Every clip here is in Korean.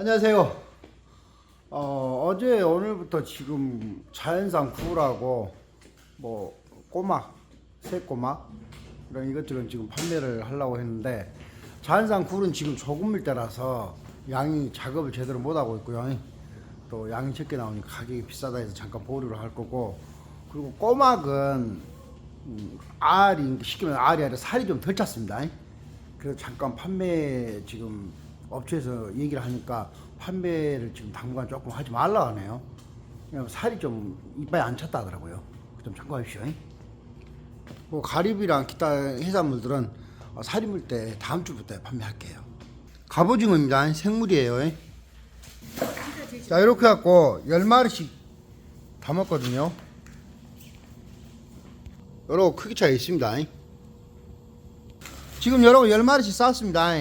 안녕하세요. 어, 어제 오늘부터 지금 자연산 굴하고 뭐 꼬막, 새꼬막 이런 이것들은 지금 판매를 하려고 했는데 자연산 굴은 지금 조금일 때라서 양이 작업을 제대로 못 하고 있고요. 또 양이 적게 나오니까 가격이 비싸다 해서 잠깐 보류를 할 거고 그리고 꼬막은 음, 알이 쉽게 말해 알이 아니라 살이 좀 덜 찼습니다. 그래서 잠깐 판매 지금 업체에서 얘기를 하니까 판매를 지금 당분간 조금 하지 말라 하네요. 살이 좀 이빨이 안 찼다 하더라고요. 좀 참고하십시오. 뭐 가리비랑 기타 해산물들은 어, 살이 물 때 다음 주부터 판매할게요. 갑오징어입니다. 생물이에요. 자 이렇게 갖고 10마리씩 담았거든요. 여러 크기 차이 있습니다. 지금 여러 10마리씩 쌌습니다.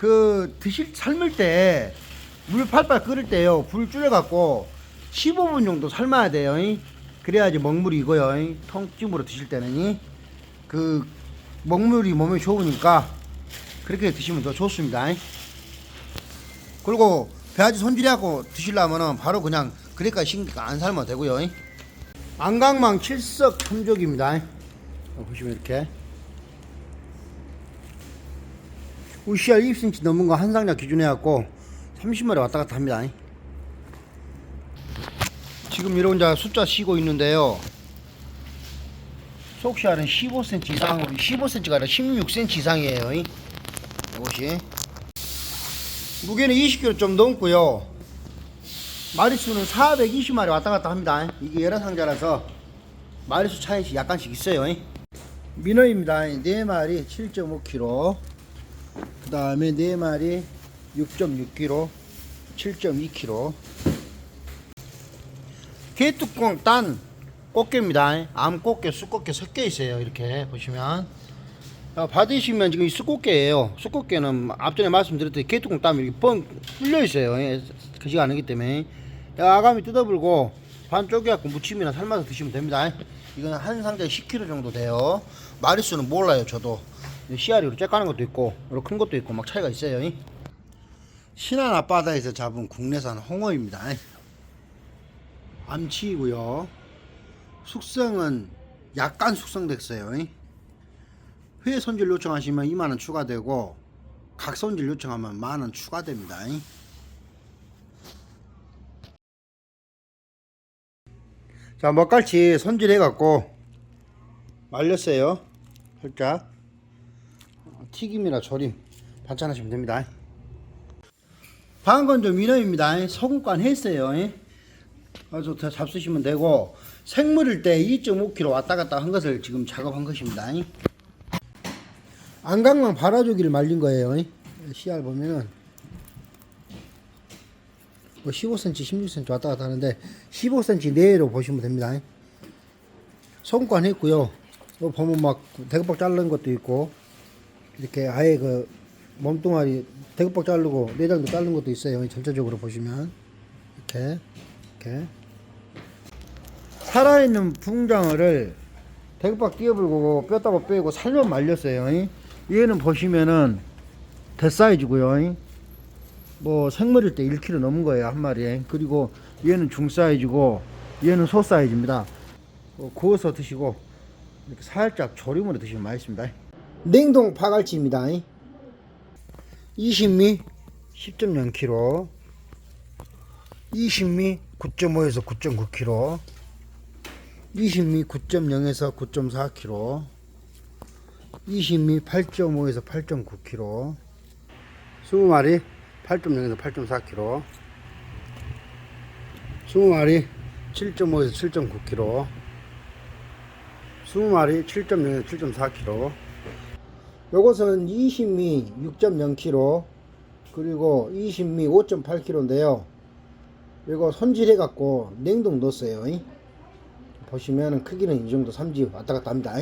그 드실 삶을 때 물 팔팔 끓을 때요. 불 줄여 갖고 15분 정도 삶아야 돼요. 그래야지 먹물이 익어요. 통찜으로 드실 때는 그 먹물이 몸에 좋으니까 그렇게 드시면 더 좋습니다. 그리고 배아지 손질하고 드시려면은 바로 그냥 그래까지 식으니까 안 삶아도 되고요. 안강망 칠석 첨족입니다. 보시면 이렇게 우시알 20cm 넘은 거 한 상자 기준에 갖고 30마리 왔다 갔다 합니다. 지금 이런 자 숫자 쉬고 있는데요. 속시알은 15cm 이상으로 15cm가 아니라 16cm 이상이에요. 이것이 무게는 20kg 좀 넘고요. 마리수는 420마리 왔다 갔다 합니다. 이게 여러 상자라서 마리수 차이씩 약간씩 있어요. 민어입니다. 4마리 7.5kg. 그 다음에 4마리 6.6kg, 7.2kg. 개뚜껑 딴 꽃게입니다. 암꽃게, 쑥꽃게 섞여 있어요. 이렇게 보시면. 어, 받으시면 지금 이 쑥꽃게예요. 쑥꽃게는 앞전에 말씀드렸듯이 개뚜껑 따면 이렇게 뻥 뚫려 있어요. 예, 그지가 않기 때문에. 아가미 뜯어불고 반 쪼개갖고 무침이나 삶아서 드시면 됩니다. 이거는 한 상자에 10kg 정도 돼요. 마리수는 몰라요, 저도. 씨알이로 쬐까는 것도 있고, 이렇게 큰 것도 있고, 막 차이가 있어요. 신안 앞바다에서 잡은 국내산 홍어입니다. 암치이고요. 숙성은 약간 숙성됐어요. 회 손질 요청하시면 2만원 추가되고, 각 손질 요청하면 만원 추가됩니다. 자, 먹갈치 손질해 갖고 말렸어요. 살짝. 튀김이나 조림 반찬하시면 됩니다. 방금 좀 민어입니다. 소금간 했어요. 아주 더 잡수시면 되고 생물일 때 2.5kg 왔다 갔다 한 것을 지금 작업한 것입니다. 안강망 발아주기를 말린 거예요. 씨알 보면은 뭐 15cm, 16cm 왔다 갔다 하는데 15cm 내로 보시면 됩니다. 소금간 했고요. 또 보면 막 대급박 자른 것도 있고 이렇게 아예 그 몸뚱아리 대급박 자르고 내장도 자른 것도 있어요. 전체적으로 보시면 이렇게 이렇게 살아있는 붕장어를 대급박 띄어불고 뼈다고 빼고 살만 말렸어요. 얘는 보시면은 대사이즈고요. 뭐 생물일 때 1kg 넘은 거예요 한 마리에. 그리고 얘는 중 사이즈고 얘는 소 사이즈입니다. 어, 구워서 드시고 이렇게 살짝 조림으로 드시면 맛있습니다. 냉동 파갈치입니다. 20미 10.0kg 20미 9.5에서 9.9kg 20미 9.0에서 9.4kg 20미 8.5에서 8.9kg 20마리 8.0에서 8.4kg 20마리 7.5에서 7.9kg 20마리 7.0에서 7.4kg 요것은 20미 6.0kg 그리고 20미 5.8kg인데요. 이거 손질해 갖고 냉동 넣었어요. 보시면 크기는 이 정도 삼지 왔다 갔다 합니다.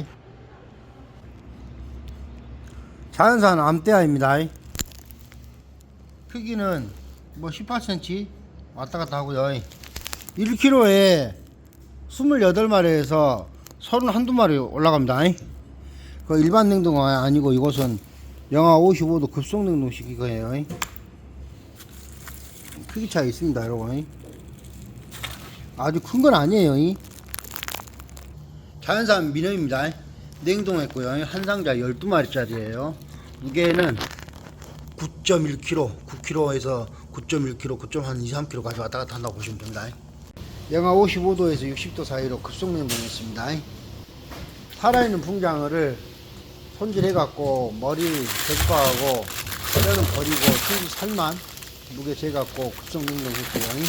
자연산 암대아입니다. 크기는 뭐 18cm 왔다 갔다 하고요. 1kg에 28마리에서 31마리 올라갑니다 그 일반 냉동가 아니고 이것은 영하 55도 급속 냉동식 이거예요. 크기 차이 있습니다, 여러분. 아주 큰 건 아니에요. 이. 자연산 민어입니다. 냉동했고요. 한 상자 12마리짜리예요. 무게는 9.1kg, 9kg에서 9.1kg, 9.한 2, 3kg 가져왔다 갔다 한다고 보시면 됩니다. 영하 55도에서 60도 사이로 급속 냉동했습니다. 살아있는 풍장어를 손질해갖고 머리 제거하고 뼈는 버리고 순수 살만 무게 재갖고 급속냉동했고요.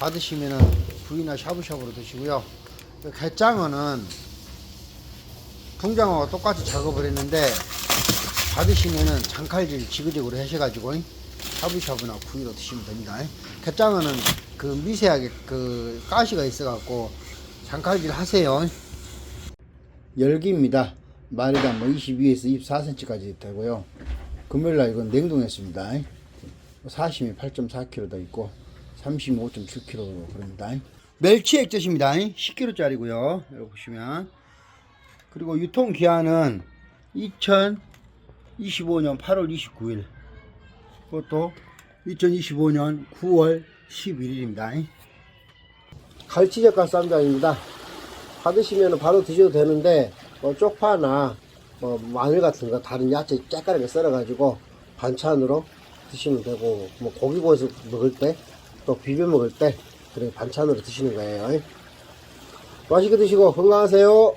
받으시면은 구이나 샤브샤브로 드시고요. 그 갯장어는 풍장어와 똑같이 작업을 했는데 받으시면은 장칼질 지그재그로 하셔가지고 샤브샤브나 구이로 드시면 됩니다. 갯장어는 그 미세하게 그 가시가 있어갖고 장칼질 하세요. 열기입니다. 마리당 뭐 22에서 24cm까지 되고요. 금요일 날 이건 냉동했습니다. 사심이 8.4kg 더 있고 35 5.7kg 그럽니다. 멸치 액젓입니다. 10kg짜리고요. 여기 보시면 그리고 유통 기한은 2025년 8월 29일 그것도 2025년 9월 11일입니다. 갈치젓갈 쌈장입니다. 받으시면 바로 드셔도 되는데 뭐 쪽파나 뭐 마늘 같은 거 다른 야채 째까리게 썰어가지고 반찬으로 드시면 되고 뭐 고기 구워서 먹을 때 또 비벼 먹을 때 그래 반찬으로 드시는 거예요. 맛있게 드시고 건강하세요.